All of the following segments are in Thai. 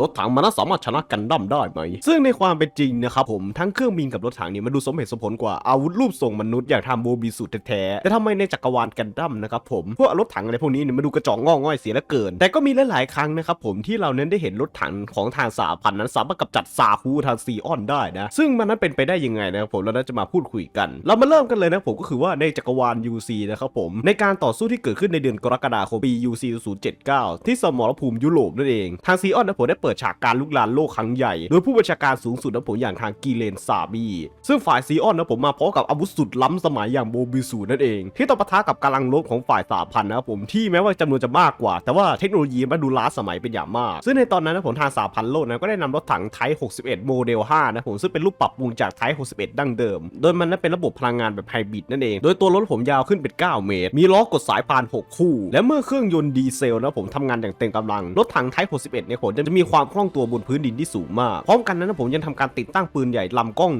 รถถังมันน่าสามารถชนะกันดั้มได้ไหม ซึ่งในความเป็นจริงนะครับผมทั้งเครื่องบินกับรถถังเนี่ยมันดูสมเหตุสมผลกว่าอาวุธรูปทรงมนุษย์อย่างทำโบบีสูตรแท้ๆแต่ทำไมในจักรวาลกันดั้มนะครับผมพวกรถถังอะไรพวกนี้เนี่ยมันดูกระจอกงอง่อยเสียเหลือเกิน แต่ก็มีหลายๆครั้งนะครับผมที่เราเน้นได้เห็นรถถังของทางสาพันธ์นั้นสามารถกำจัดซาคูทางซีออนได้นะซึ่งมันนั้นเป็นไปได้ยังไงนะครับผมเราน่าจะมาพูดคุยกัน เรามาเริ่มกันเลยนะผมก็คือว่าในจักรวาล UC นะครับผมในการต่อสู้ที่เกิดขึ้นในเดือนกรกฎาคมปี UC 079ที่สมรภูมิยุโรปนั่นเองทางซีออนนะผมได้เปิดฉากการลุกลานโลกครั้งใหญ่ โดยผู้บัญชาการสูงสุดนะผมอย่างทางกีเลนซาบีซึ่งฝ่ายซีออนนะผมมาพร้อมกับอาวุธสุดล้ำสมัยอย่างโบบิสูนั่นเอง ที่ต้องปะทะกับกำลังลบของฝ่ายสาพันนะครับผมที่แม้ว่าจำนวนจะมากกว่า แต่ว่าเทคโนโลยีมันดูล้าสมัยเป็นอย่างมาก ซึ่งในตอนนั้นนะผมทางสาพันโลกนะก็ได้นำรถถังไทป์61 โมเดล 5 นะผมซึ่งเป็นรูปปรับปรุงจากไทป์61 ดั้งเดิม โดยมันนั้นเป็นระบบพลังงานแบบไฮบริดนั่นเอง โดยตัวรถผมยาวขึ้นเป็น 9 เมตร มีล้อกดสายพาน 6 คู่ และเมื่อเครื่องยนต์ดีเซลนะผมทำงานอย่างเต็มกำลังรถถังไทป์61เนี่ยผมจะมีความคล่องตัวบนพื้นดินที่สูงมาก พร้อมกันนั้นผมยังทำการติดตั้งปืนใหญ่ลำกล้อง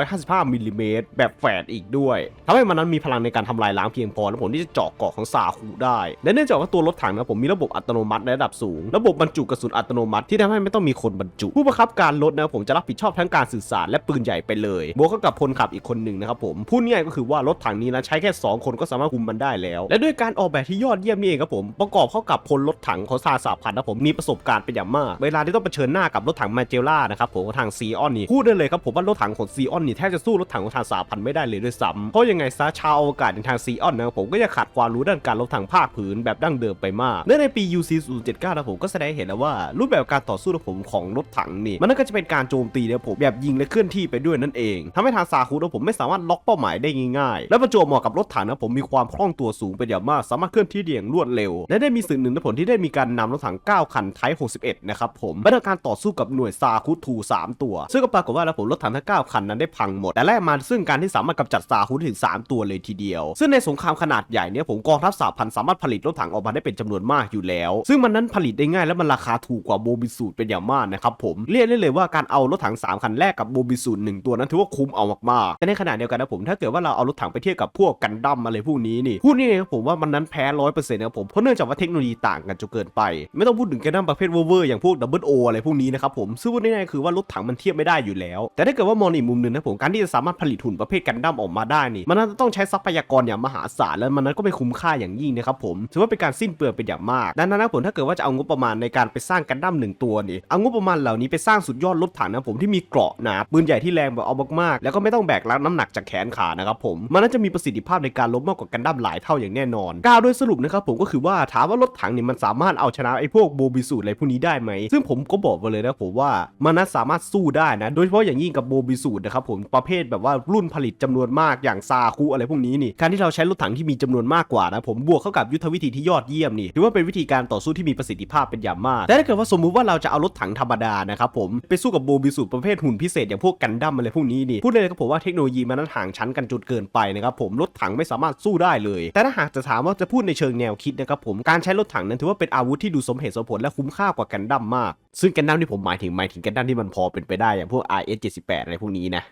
155มิลลิเมตรแบบแฝดอีกด้วยทำให้มันนั้นมีพลังในการทำลายล้างเพียงพอนะผมที่จะเจาะเกาะของซาคูได้และเนื่องจากว่าตัวรถถังนะผมมีระบบอัตโนมัติในระดับสูง ระบบบรรจุกระสุนอัตโนมัติที่ทำให้ไม่ต้องมีคนบรรจุ ผู้บังคับการรถนะผมจะรับผิดชอบทั้งการสื่อสารและปืนใหญ่ไปเลยบวกกับพลขับอีกคนหนึ่งนะครับผมพูดง่ายก็คือว่ารถถังนี้นะใช้แค่ 2 คนก็สามารถคุมมันได้แล้ว และด้วยการออกแบบที่ยอดเยี่ยมนี่เองครับผมประกอบเข้ากับพลรถถังของซาสาพันธ์นะผมมีประสบการณ์เป็นอย่างมากเวลาที่ต้องเผชิญหน้ากับรถถังมาเจล่านะครับผมของทางซีออนนี่พูดได้เลยครับผมว่ารถถังของซีออนนี่แทบจะสู้รถถังของทางสาพันไม่ได้เลยด้วยซ้ำเพราะยังไงซะชาวอวกาศในทางซีออนนะครับผมก็จะขาดความรู้ด้านการรถถังภาคพื้นแบบดั้งเดิมไปมากและในปี UC 079นะผมก็แสดงให้เห็นแล้วว่ารูปแบบการต่อสู้ของผมของรถถังนี่มันก็จะเป็นการโจมตีนะผมแบบยิงและเคลื่อนที่ไปด้วยนั่นเองทำให้ทางซาคุนะผมไม่สามารถล็อกเป้าหมายได้ง่ายๆ และประจวบเหมาะกับรถถังนะผมมีความคล่องตัวสูงเป็นอย่างมากสามารถเคลื่อนที่ได้อย่างรวดเร็ว และได้มีสื่อหนึ่งนะผลที่ได้มีการนำรถถัง 9 คันไทป์61 นะครับผมมาทำการต่อสู้กับหน่วยซาคุทู3 ตัว ซึ่งก็ปรากฏว่าแล้วผมรถถังทั้ง9คันนั้นได้พังหมดแต่แรกมาซึ่งการที่สามารถกำจัดซาคุถึง 3 ตัวเลยทีเดียว ซึ่งในสงครามขนาดใหญ่เนี่ยผมกองทัพสาพันสามารถผลิตรถถังออกมาได้เป็นจำนวนมากอยู่แล้ว ซึ่งมันนั้นผลิตได้ง่ายและมันราคาถูกกว่าโบบิสูตเป็นอย่างมากนะครับผมเรียกได้เลยว่าการเอารถถัง 3 คันแรกกับโบบิสูตหนึ่งตัวนั้นถือว่าคุ้มเอามากๆแต่ในขณะเดียวกันนะผมถ้าเกิดว่าเราเอารถถังไปเทียบกับพวกกันดั้มอะไรพวกนี้นี่พูดนี่ครับผมว่ามันนั้นแพ้ร้อยเปอร์เซ็นต์นะครับผมเพราะเนื่องจากว่าเทคโนโลยีต่างกันจนเกินไป ไม่ต้องพูดถึงกันดั้มประเภทเวอร์อย่างพวกดับบิลโออะไรพวกนี้นะครับผมซึ่งพูดง่ายๆคือว่ารถถังมันเทียบไม่ได้อยู่แล้ว แต่ถ้าเกิดว่ามองอีกมุมหนึ่งนะผมการที่จะสามารถผลิตหุ่นประเภทกันดั้มออกมาได้นี่มันน่าจะต้องใช้ทรัพยากรอย่างมหาศาลและมันนั้นก็ไม่คุ้มค่าอย่างยิ่งนะครับผมถือว่าเป็นการสิ้นเปลืองเป็นอย่างมากดังนั้นนะผมถ้าเกิดว่าจะเอางบประมาณในการไปสร้างกันดั้มหนึ่งตัวนี่เอางบประมาณเหล่านี้ไปสร้างสุดยอดรถถังนะผมที่มีเกราะหนาปืนใหญ่ที่แรงแบบเอามากๆแล้วก็ไม่ต้องแบกรับน้ำหนักจากแขนขานะครับผมมันน่าจะมีประสิทธิภาพในการลบมากกว่ากันดั้มหลายเท่าอย่างแน่นอนกล่าวโดยสรุปนะครับผมก็คือว่าถามว่ารถถังเนี่ยมันสามารถเอาชนะไอ้พวกโบบิสูอะไรพวกนี้ได้ไหมซึ่งผมก็บอกไปเลยนะผมว่ามันน่าสามารถสู้ได้นะ โดยเฉพาะอย่างยิ่งกับโบบิสูตนะครับผมประเภทแบบว่ารุ่นผลิตจำนวนมากอย่างซาคุอะไรพวกนี้นี่การที่เราใช้รถถังที่มีจำนวนมากกว่านะผมบวกเข้ากับยุทธวิธีที่ยอดเยี่ยมนี่ถือว่าเป็นวิธีการต่อสู้ที่มีประสิทธิภาพเป็นอย่างมากแต่ถ้าเกิดว่าสมมุติว่าเราจะเอารถถังธรรมดานะครับผมไปสู้กับโบบิสูตประเภทหุ่นพิเศษอย่างพวกกันดั้มอะไรพวกนี้นี่พูดเลยครับผมว่าเทคโนโลยีมันนั้นห่างชั้นกันจนเกินไปนะครับผมรถถังไม่สามารถสู้ได้เลย แต่ถ้าหากจะถามว่าจะพูดในเชิงแนวคิดนะครับผมการใช้รถถังนั้นถือว่าเป็นอาวุธที่ดูสมเหตุสมผลและคุ้มค่ากว่ากันดั้มมากซึ่งกันดั้มที่ผมหมายถึงหมายถึงกันดั้มที่มันพอเป็นไปได้อย่างพวก RS 78อะไรพวกนี้นะ